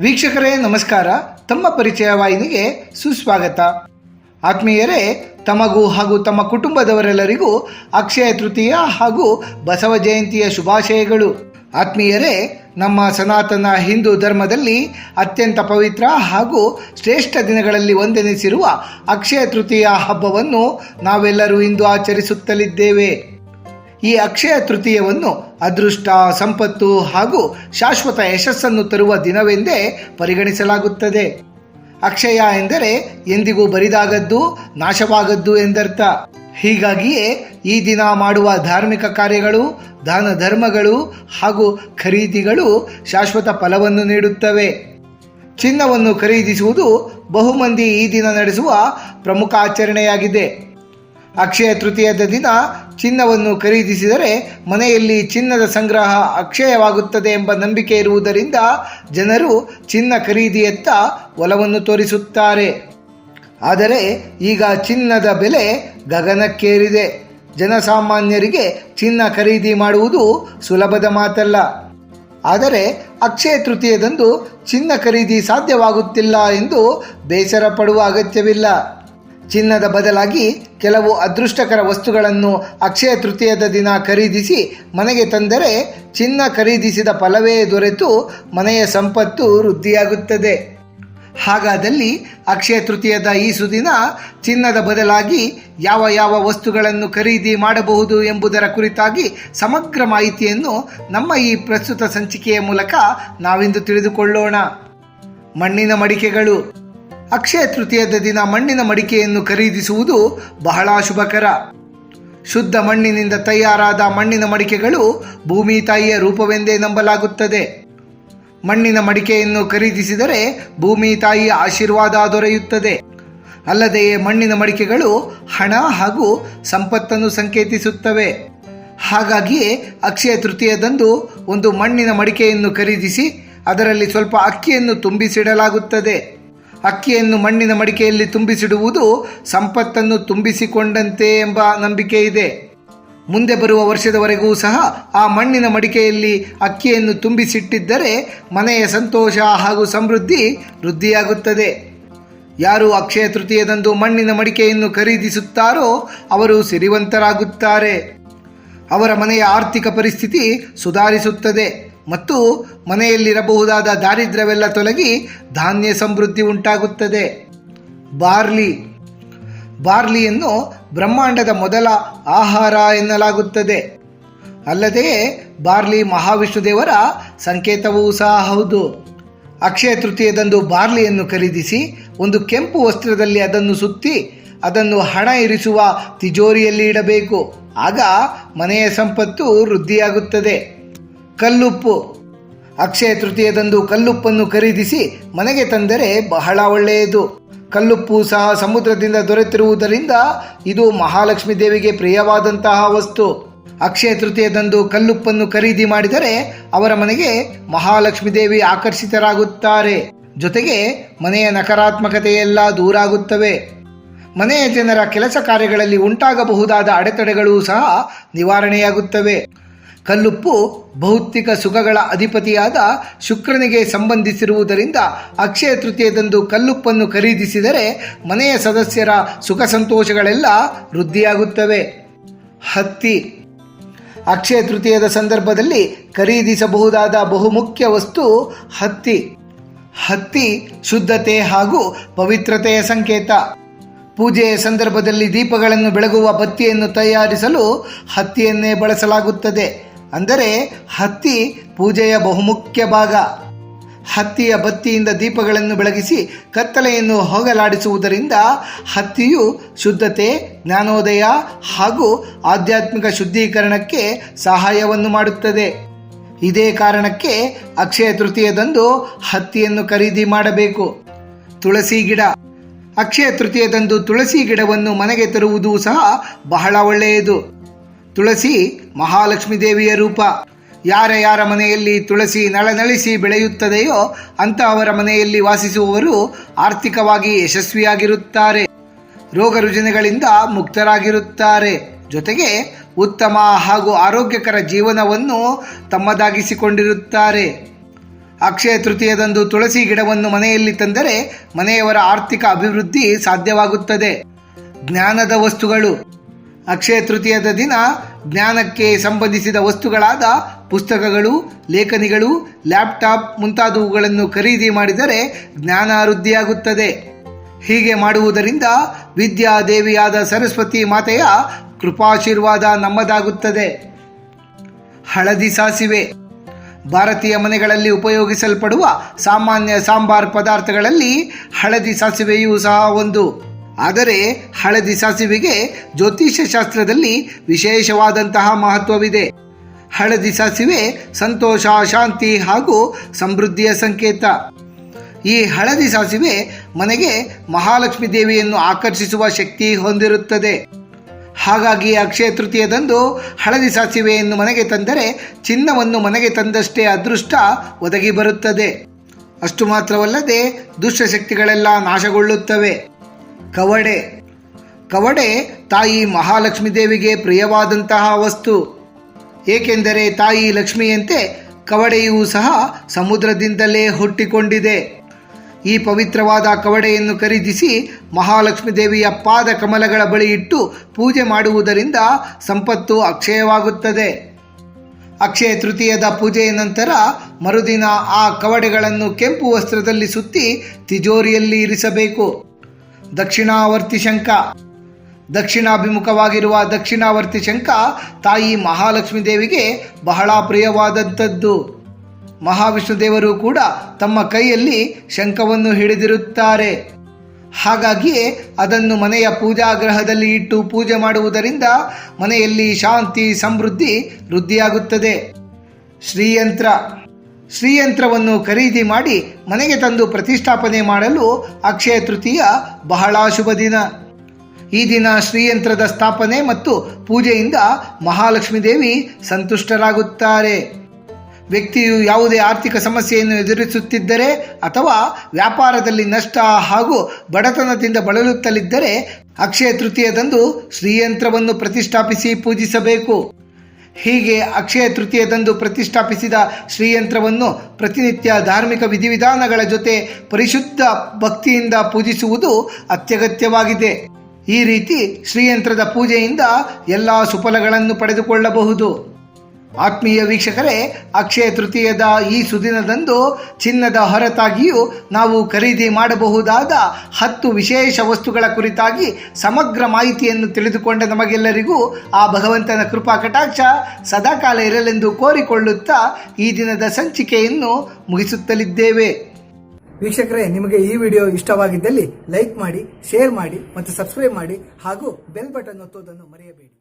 ವೀಕ್ಷಕರೇ, ನಮಸ್ಕಾರ. ತಮ್ಮ ಪರಿಚಯ ವಾಹಿನಿಗೆ ಸುಸ್ವಾಗತ. ಆತ್ಮೀಯರೇ, ತಮಗೂ ಹಾಗೂ ತಮ್ಮ ಕುಟುಂಬದವರೆಲ್ಲರಿಗೂ ಅಕ್ಷಯ ತೃತೀಯ ಹಾಗೂ ಬಸವ ಜಯಂತಿಯ ಶುಭಾಶಯಗಳು. ಆತ್ಮೀಯರೇ, ನಮ್ಮ ಸನಾತನ ಹಿಂದೂ ಧರ್ಮದಲ್ಲಿ ಅತ್ಯಂತ ಪವಿತ್ರ ಹಾಗೂ ಶ್ರೇಷ್ಠ ದಿನಗಳಲ್ಲಿ ಒಂದೆನಿಸಿರುವ ಅಕ್ಷಯ ತೃತೀಯ ಹಬ್ಬವನ್ನು ನಾವೆಲ್ಲರೂ ಇಂದು ಆಚರಿಸುತ್ತಲಿದ್ದೇವೆ. ಈ ಅಕ್ಷಯ ತೃತೀಯವನ್ನು ಅದೃಷ್ಟ, ಸಂಪತ್ತು ಹಾಗೂ ಶಾಶ್ವತ ಯಶಸ್ಸನ್ನು ತರುವ ದಿನವೆಂದೇ ಪರಿಗಣಿಸಲಾಗುತ್ತದೆ. ಅಕ್ಷಯ ಎಂದರೆ ಎಂದಿಗೂ ಬರಿದಾಗದ್ದು, ನಾಶವಾಗದ್ದು ಎಂದರ್ಥ. ಹೀಗಾಗಿಯೇ ಈ ದಿನ ಮಾಡುವ ಧಾರ್ಮಿಕ ಕಾರ್ಯಗಳು, ದಾನ ಧರ್ಮಗಳು ಹಾಗೂ ಖರೀದಿಗಳು ಶಾಶ್ವತ ಫಲವನ್ನು ನೀಡುತ್ತವೆ. ಚಿನ್ನವನ್ನು ಖರೀದಿಸುವುದು ಬಹುಮಂದಿ ಈ ದಿನ ನಡೆಸುವ ಪ್ರಮುಖ ಆಚರಣೆಯಾಗಿದೆ. ಅಕ್ಷಯ ತೃತೀಯದ ದಿನ ಚಿನ್ನವನ್ನು ಖರೀದಿಸಿದರೆ ಮನೆಯಲ್ಲಿ ಚಿನ್ನದ ಸಂಗ್ರಹ ಅಕ್ಷಯವಾಗುತ್ತದೆ ಎಂಬ ನಂಬಿಕೆ ಇರುವುದರಿಂದ ಜನರು ಚಿನ್ನ ಖರೀದಿಯತ್ತ ಒಲವನ್ನು ತೋರಿಸುತ್ತಾರೆ. ಆದರೆ ಈಗ ಚಿನ್ನದ ಬೆಲೆ ಗಗನಕ್ಕೇರಿದೆ. ಜನಸಾಮಾನ್ಯರಿಗೆ ಚಿನ್ನ ಖರೀದಿ ಮಾಡುವುದು ಸುಲಭದ ಮಾತಲ್ಲ. ಆದರೆ ಅಕ್ಷಯ ತೃತೀಯದಂದು ಚಿನ್ನ ಖರೀದಿ ಸಾಧ್ಯವಾಗುತ್ತಿಲ್ಲ ಎಂದು ಬೇಸರ ಪಡುವ ಅಗತ್ಯವಿಲ್ಲ. ಚಿನ್ನದ ಬದಲಾಗಿ ಕೆಲವು ಅದೃಷ್ಟಕರ ವಸ್ತುಗಳನ್ನು ಅಕ್ಷಯ ತೃತೀಯದ ದಿನ ಖರೀದಿಸಿ ಮನೆಗೆ ತಂದರೆ ಚಿನ್ನ ಖರೀದಿಸಿದ ಫಲವೇ ದೊರೆತು ಮನೆಯ ಸಂಪತ್ತು ವೃದ್ಧಿಯಾಗುತ್ತದೆ. ಹಾಗಾದಲ್ಲಿ ಅಕ್ಷಯ ತೃತೀಯದ ಈ ಸುದಿನ ಚಿನ್ನದ ಬದಲಾಗಿ ಯಾವ ಯಾವ ವಸ್ತುಗಳನ್ನು ಖರೀದಿ ಮಾಡಬಹುದು ಎಂಬುದರ ಕುರಿತಾಗಿ ಸಮಗ್ರ ಮಾಹಿತಿಯನ್ನು ನಮ್ಮ ಈ ಪ್ರಸ್ತುತ ಸಂಚಿಕೆಯ ಮೂಲಕ ನಾವಿಂದು ತಿಳಿದುಕೊಳ್ಳೋಣ. ಮಣ್ಣಿನ ಮಡಿಕೆಗಳು. ಅಕ್ಷಯ ತೃತೀಯದ ದಿನ ಮಣ್ಣಿನ ಮಡಿಕೆಯನ್ನು ಖರೀದಿಸುವುದು ಬಹಳ ಶುಭಕರ. ಶುದ್ಧ ಮಣ್ಣಿನಿಂದ ತಯಾರಾದ ಮಣ್ಣಿನ ಮಡಿಕೆಗಳು ಭೂಮಿ ತಾಯಿಯ ರೂಪವೆಂದೇ ನಂಬಲಾಗುತ್ತದೆ. ಮಣ್ಣಿನ ಮಡಿಕೆಯನ್ನು ಖರೀದಿಸಿದರೆ ಭೂಮಿ ತಾಯಿಯ ಆಶೀರ್ವಾದ ದೊರೆಯುತ್ತದೆ. ಅಲ್ಲದೆಯೇ ಮಣ್ಣಿನ ಮಡಿಕೆಗಳು ಹಣ ಹಾಗೂ ಸಂಪತ್ತನ್ನು ಸಂಕೇತಿಸುತ್ತವೆ. ಹಾಗಾಗಿಯೇ ಅಕ್ಷಯ ತೃತೀಯದಂದು ಒಂದು ಮಣ್ಣಿನ ಮಡಿಕೆಯನ್ನು ಖರೀದಿಸಿ ಅದರಲ್ಲಿ ಸ್ವಲ್ಪ ಅಕ್ಕಿಯನ್ನು ತುಂಬಿಸಿಡಲಾಗುತ್ತದೆ. ಅಕ್ಕಿಯನ್ನು ಮಣ್ಣಿನ ಮಡಿಕೆಯಲ್ಲಿ ತುಂಬಿಸಿಡುವುದು ಸಂಪತ್ತನ್ನು ತುಂಬಿಸಿಕೊಂಡಂತೆ ಎಂಬ ನಂಬಿಕೆ ಇದೆ. ಮುಂದೆ ಬರುವ ವರ್ಷದವರೆಗೂ ಸಹ ಆ ಮಣ್ಣಿನ ಮಡಿಕೆಯಲ್ಲಿ ಅಕ್ಕಿಯನ್ನು ತುಂಬಿಸಿಟ್ಟಿದ್ದರೆ ಮನೆಯ ಸಂತೋಷ ಹಾಗೂ ಸಮೃದ್ಧಿ ವೃದ್ಧಿಯಾಗುತ್ತದೆ. ಯಾರು ಅಕ್ಷಯ ತೃತೀಯದಂದು ಮಣ್ಣಿನ ಮಡಿಕೆಯನ್ನು ಖರೀದಿಸುತ್ತಾರೋ ಅವರು ಸಿರಿವಂತರಾಗುತ್ತಾರೆ. ಅವರ ಮನೆಯ ಆರ್ಥಿಕ ಪರಿಸ್ಥಿತಿ ಸುಧಾರಿಸುತ್ತದೆ. ಮತ್ತು ಮನೆಯಲ್ಲಿರಬಹುದಾದ ದಾರಿದ್ರ್ಯವೆಲ್ಲ ತೊಲಗಿ ಧಾನ್ಯ ಸಮೃದ್ಧಿ ಉಂಟಾಗುತ್ತದೆ. ಬಾರ್ಲಿ. ಬಾರ್ಲಿಯನ್ನು ಬ್ರಹ್ಮಾಂಡದ ಮೊದಲ ಆಹಾರ ಎನ್ನಲಾಗುತ್ತದೆ. ಅಲ್ಲದೆ ಬಾರ್ಲಿ ಮಹಾವಿಷ್ಣು ದೇವರ ಸಂಕೇತವೂ ಸಹ ಹೌದು. ಅಕ್ಷಯ ತೃತೀಯದಂದು ಬಾರ್ಲಿಯನ್ನು ಖರೀದಿಸಿ ಒಂದು ಕೆಂಪು ವಸ್ತ್ರದಲ್ಲಿ ಅದನ್ನು ಸುತ್ತಿ ಅದನ್ನು ಹಣ ಇರಿಸುವ ತಿಜೋರಿಯಲ್ಲಿ ಇಡಬೇಕು. ಆಗ ಮನೆಯ ಸಂಪತ್ತು ವೃದ್ಧಿಯಾಗುತ್ತದೆ. ಕಲ್ಲುಪ್ಪು. ಅಕ್ಷಯ ತೃತೀಯದಂದು ಕಲ್ಲುಪ್ಪನ್ನು ಖರೀದಿಸಿ ಮನೆಗೆ ತಂದರೆ ಬಹಳ ಒಳ್ಳೆಯದು. ಕಲ್ಲುಪ್ಪು ಸಹ ಸಮುದ್ರದಿಂದ ದೊರೆತಿರುವುದರಿಂದ ಇದು ಮಹಾಲಕ್ಷ್ಮೀ ದೇವಿಗೆ ಪ್ರಿಯವಾದಂತಹ ವಸ್ತು. ಅಕ್ಷಯ ತೃತೀಯದಂದು ಕಲ್ಲುಪ್ಪನ್ನು ಖರೀದಿ ಮಾಡಿದರೆ ಅವರ ಮನೆಗೆ ಮಹಾಲಕ್ಷ್ಮೀ ದೇವಿ ಆಕರ್ಷಿತರಾಗುತ್ತಾರೆ. ಜೊತೆಗೆ ಮನೆಯ ನಕಾರಾತ್ಮಕತೆಯೆಲ್ಲ ದೂರಾಗುತ್ತವೆ. ಮನೆಯ ಜನರ ಕೆಲಸ ಕಾರ್ಯಗಳಲ್ಲಿ ಉಂಟಾಗಬಹುದಾದ ಅಡೆತಡೆಗಳು ಸಹ ನಿವಾರಣೆಯಾಗುತ್ತವೆ. ಕಲ್ಲುಪ್ಪು ಭೌತಿಕ ಸುಖಗಳ ಅಧಿಪತಿಯಾದ ಶುಕ್ರನಿಗೆ ಸಂಬಂಧಿಸಿರುವುದರಿಂದ ಅಕ್ಷಯ ತೃತೀಯದಂದು ಕಲ್ಲುಪ್ಪನ್ನು ಖರೀದಿಸಿದರೆ ಮನೆಯ ಸದಸ್ಯರ ಸುಖ ಸಂತೋಷಗಳೆಲ್ಲ ವೃದ್ಧಿಯಾಗುತ್ತವೆ. ಹತ್ತಿ. ಅಕ್ಷಯ ತೃತೀಯದ ಸಂದರ್ಭದಲ್ಲಿ ಖರೀದಿಸಬಹುದಾದ ಬಹುಮುಖ್ಯ ವಸ್ತು ಹತ್ತಿ. ಹತ್ತಿ ಶುದ್ಧತೆ ಹಾಗೂ ಪವಿತ್ರತೆಯ ಸಂಕೇತ. ಪೂಜೆಯ ಸಂದರ್ಭದಲ್ಲಿ ದೀಪಗಳನ್ನು ಬೆಳಗುವ ಬತ್ತಿಯನ್ನು ತಯಾರಿಸಲು ಹತ್ತಿಯನ್ನೇ ಬಳಸಲಾಗುತ್ತದೆ. ಅಂದರೆ ಹತ್ತಿ ಪೂಜೆಯ ಬಹುಮುಖ್ಯ ಭಾಗ. ಹತ್ತಿಯ ಬತ್ತಿಯಿಂದ ದೀಪಗಳನ್ನು ಬೆಳಗಿಸಿ ಕತ್ತಲೆಯನ್ನು ಹೋಗಲಾಡಿಸುವುದರಿಂದ ಹತ್ತಿಯು ಶುದ್ಧತೆ, ಜ್ಞಾನೋದಯ ಹಾಗೂ ಆಧ್ಯಾತ್ಮಿಕ ಶುದ್ಧೀಕರಣಕ್ಕೆ ಸಹಾಯವನ್ನು ಮಾಡುತ್ತದೆ. ಇದೇ ಕಾರಣಕ್ಕೆ ಅಕ್ಷಯ ತೃತೀಯದಂದು ಹತ್ತಿಯನ್ನು ಖರೀದಿ ಮಾಡಬೇಕು. ತುಳಸಿ ಗಿಡ. ಅಕ್ಷಯ ತೃತೀಯದಂದು ತುಳಸಿ ಗಿಡವನ್ನು ಮನೆಗೆ ತರುವುದು ಸಹ ಬಹಳ ಒಳ್ಳೆಯದು. ತುಳಸಿ ಮಹಾಲಕ್ಷ್ಮಿ ದೇವಿಯ ರೂಪ. ಯಾರ ಯಾರ ಮನೆಯಲ್ಲಿ ತುಳಸಿ ನಳನಳಿಸಿ ಬೆಳೆಯುತ್ತದೆಯೋ ಅಂತಹವರ ಮನೆಯಲ್ಲಿ ವಾಸಿಸುವವರು ಆರ್ಥಿಕವಾಗಿ ಯಶಸ್ವಿಯಾಗಿರುತ್ತಾರೆ. ರೋಗ ರುಜಿನಗಳಿಂದ ಮುಕ್ತರಾಗಿರುತ್ತಾರೆ. ಜೊತೆಗೆ ಉತ್ತಮ ಹಾಗೂ ಆರೋಗ್ಯಕರ ಜೀವನವನ್ನು ತಮ್ಮದಾಗಿಸಿಕೊಂಡಿರುತ್ತಾರೆ. ಅಕ್ಷಯ ತೃತೀಯದಂದು ತುಳಸಿ ಗಿಡವನ್ನು ಮನೆಯಲ್ಲಿ ತಂದರೆ ಮನೆಯವರ ಆರ್ಥಿಕ ಅಭಿವೃದ್ಧಿ ಸಾಧ್ಯವಾಗುತ್ತದೆ. ಜ್ಞಾನದ ವಸ್ತುಗಳು. ಅಕ್ಷಯ ತೃತೀಯದ ದಿನ ಜ್ಞಾನಕ್ಕೆ ಸಂಬಂಧಿಸಿದ ವಸ್ತುಗಳಾದ ಪುಸ್ತಕಗಳು, ಲೇಖನಿಗಳು, ಲ್ಯಾಪ್ಟಾಪ್ ಮುಂತಾದವುಗಳನ್ನು ಖರೀದಿ ಮಾಡಿದರೆ ಜ್ಞಾನ ವೃದ್ಧಿಯಾಗುತ್ತದೆ ಹೀಗೆ ಮಾಡುವುದರಿಂದ ವಿದ್ಯಾ ದೇವಿಯಾದ ಸರಸ್ವತಿ ಮಾತೆಯ ಕೃಪಾಶೀರ್ವಾದ ನಮ್ಮದಾಗುತ್ತದೆ. ಹಳದಿ ಸಾಸಿವೆ. ಭಾರತೀಯ ಮನೆಗಳಲ್ಲಿ ಉಪಯೋಗಿಸಲ್ಪಡುವ ಸಾಮಾನ್ಯ ಸಾಂಬಾರ್ ಪದಾರ್ಥಗಳಲ್ಲಿ ಹಳದಿ ಸಾಸಿವೆಯೂ ಸಹ ಒಂದು. ಆದರೆ ಹಳದಿ ಸಾಸಿವೆಗೆ ಜ್ಯೋತಿಷ್ಯ ಶಾಸ್ತ್ರದಲ್ಲಿ ವಿಶೇಷವಾದಂತಹ ಮಹತ್ವವಿದೆ. ಹಳದಿ ಸಾಸಿವೆ ಸಂತೋಷ, ಶಾಂತಿ ಹಾಗೂ ಸಮೃದ್ಧಿಯ ಸಂಕೇತ. ಈ ಹಳದಿ ಸಾಸಿವೆ ಮನೆಗೆ ಮಹಾಲಕ್ಷ್ಮಿ ದೇವಿಯನ್ನು ಆಕರ್ಷಿಸುವ ಶಕ್ತಿ ಹೊಂದಿರುತ್ತದೆ. ಹಾಗಾಗಿ ಅಕ್ಷಯ ತೃತೀಯದಂದು ಹಳದಿ ಸಾಸಿವೆಯನ್ನು ಮನೆಗೆ ತಂದರೆ ಚಿನ್ನವನ್ನು ಮನೆಗೆ ತಂದಷ್ಟೇ ಅದೃಷ್ಟ ಒದಗಿ ಬರುತ್ತದೆ. ಅಷ್ಟು ಮಾತ್ರವಲ್ಲದೆ ದುಷ್ಟಶಕ್ತಿಗಳೆಲ್ಲ ನಾಶಗೊಳ್ಳುತ್ತವೆ. ಕವಡೆ. ಕವಡೆ ತಾಯಿ ಮಹಾಲಕ್ಷ್ಮೀ ದೇವಿಗೆ ಪ್ರಿಯವಾದಂತಹ ವಸ್ತು. ಏಕೆಂದರೆ ತಾಯಿ ಲಕ್ಷ್ಮಿಯಂತೆ ಕವಡೆಯೂ ಸಹ ಸಮುದ್ರದಿಂದಲೇ ಹುಟ್ಟಿಕೊಂಡಿದೆ. ಈ ಪವಿತ್ರವಾದ ಕವಡೆಯನ್ನು ಖರೀದಿಸಿ ಮಹಾಲಕ್ಷ್ಮೀ ದೇವಿಯ ಪಾದ ಕಮಲಗಳ ಬಳಿ ಇಟ್ಟು ಪೂಜೆ ಮಾಡುವುದರಿಂದ ಸಂಪತ್ತು ಅಕ್ಷಯವಾಗುತ್ತದೆ. ಅಕ್ಷಯ ತೃತೀಯದ ಪೂಜೆಯ ನಂತರ ಮರುದಿನ ಆ ಕವಡೆಗಳನ್ನು ಕೆಂಪು ವಸ್ತ್ರದಲ್ಲಿ ಸುತ್ತಿ ತಿಜೋರಿಯಲ್ಲಿ ಇರಿಸಬೇಕು. ದಕ್ಷಿಣಾವರ್ತಿ ಶಂಖ. ದಕ್ಷಿಣಾಭಿಮುಖವಾಗಿರುವ ದಕ್ಷಿಣಾವರ್ತಿ ಶಂಖ ತಾಯಿ ಮಹಾಲಕ್ಷ್ಮೀ ದೇವಿಗೆ ಬಹಳ ಪ್ರಿಯವಾದಂಥದ್ದು. ಮಹಾವಿಷ್ಣು ದೇವರು ಕೂಡ ತಮ್ಮ ಕೈಯಲ್ಲಿ ಶಂಖವನ್ನು ಹಿಡಿದಿರುತ್ತಾರೆ. ಹಾಗಾಗಿಯೇ ಅದನ್ನು ಮನೆಯ ಪೂಜಾಗ್ರಹದಲ್ಲಿ ಇಟ್ಟು ಪೂಜೆ ಮಾಡುವುದರಿಂದ ಮನೆಯಲ್ಲಿ ಶಾಂತಿ, ಸಮೃದ್ಧಿ ವೃದ್ಧಿಯಾಗುತ್ತದೆ. ಶ್ರೀಯಂತ್ರ ಶ್ರೀಯಂತ್ರವನ್ನು ಖರೀದಿ ಮಾಡಿ ಮನೆಗೆ ತಂದು ಪ್ರತಿಷ್ಠಾಪನೆ ಮಾಡಲು ಅಕ್ಷಯ ತೃತೀಯ ಬಹಳ ಶುಭ ದಿನ. ಈ ದಿನ ಶ್ರೀಯಂತ್ರದ ಸ್ಥಾಪನೆ ಮತ್ತು ಪೂಜೆಯಿಂದ ಮಹಾಲಕ್ಷ್ಮೀ ದೇವಿ ಸಂತುಷ್ಟರಾಗುತ್ತಾರೆ. ವ್ಯಕ್ತಿಯು ಯಾವುದೇ ಆರ್ಥಿಕ ಸಮಸ್ಯೆಯನ್ನು ಎದುರಿಸುತ್ತಿದ್ದರೆ ಅಥವಾ ವ್ಯಾಪಾರದಲ್ಲಿ ನಷ್ಟ ಹಾಗೂ ಬಡತನದಿಂದ ಬಳಲುತ್ತಲಿದ್ದರೆ ಅಕ್ಷಯ ತೃತೀಯದಂದು ಶ್ರೀಯಂತ್ರವನ್ನು ಪ್ರತಿಷ್ಠಾಪಿಸಿ ಪೂಜಿಸಬೇಕು. ಹೀಗೆ ಅಕ್ಷಯ ತೃತೀಯದಂದು ಪ್ರತಿಷ್ಠಾಪಿಸಿದ ಶ್ರೀಯಂತ್ರವನ್ನು ಪ್ರತಿನಿತ್ಯ ಧಾರ್ಮಿಕ ವಿಧಿವಿಧಾನಗಳ ಜೊತೆ ಪರಿಶುದ್ಧ ಭಕ್ತಿಯಿಂದ ಪೂಜಿಸುವುದು ಅತ್ಯಗತ್ಯವಾಗಿದೆ. ಈ ರೀತಿ ಶ್ರೀಯಂತ್ರದ ಪೂಜೆಯಿಂದ ಎಲ್ಲ ಸುಫಲಗಳನ್ನು ಪಡೆದುಕೊಳ್ಳಬಹುದು. ಆತ್ಮೀಯ ವೀಕ್ಷಕರೇ, ಅಕ್ಷಯ ತೃತೀಯದ ಈ ಸುದಿನದಂದು ಚಿನ್ನದ ಹೊರತಾಗಿಯೂ ನಾವು ಖರೀದಿ ಮಾಡಬಹುದಾದ ಹತ್ತು ವಿಶೇಷ ವಸ್ತುಗಳ ಕುರಿತಾಗಿ ಸಮಗ್ರ ಮಾಹಿತಿಯನ್ನು ತಿಳಿದುಕೊಂಡ ನಮಗೆಲ್ಲರಿಗೂ ಆ ಭಗವಂತನ ಕೃಪಾ ಕಟಾಕ್ಷ ಸದಾಕಾಲ ಇರಲೆಂದು ಕೋರಿಕೊಳ್ಳುತ್ತಾ ಈ ದಿನದ ಸಂಚಿಕೆಯನ್ನು ಮುಗಿಸುತ್ತಲಿದ್ದೇವೆ. ವೀಕ್ಷಕರೇ, ನಿಮಗೆ ಈ ವಿಡಿಯೋ ಇಷ್ಟವಾಗಿದ್ದಲ್ಲಿ ಲೈಕ್ ಮಾಡಿ, ಶೇರ್ ಮಾಡಿ ಮತ್ತು ಸಬ್ಸ್ಕ್ರೈಬ್ ಮಾಡಿ ಹಾಗೂ ಬೆಲ್ ಬಟನ್ ಒತ್ತುವುದನ್ನು ಮರೆಯಬೇಡಿ.